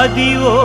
Adivo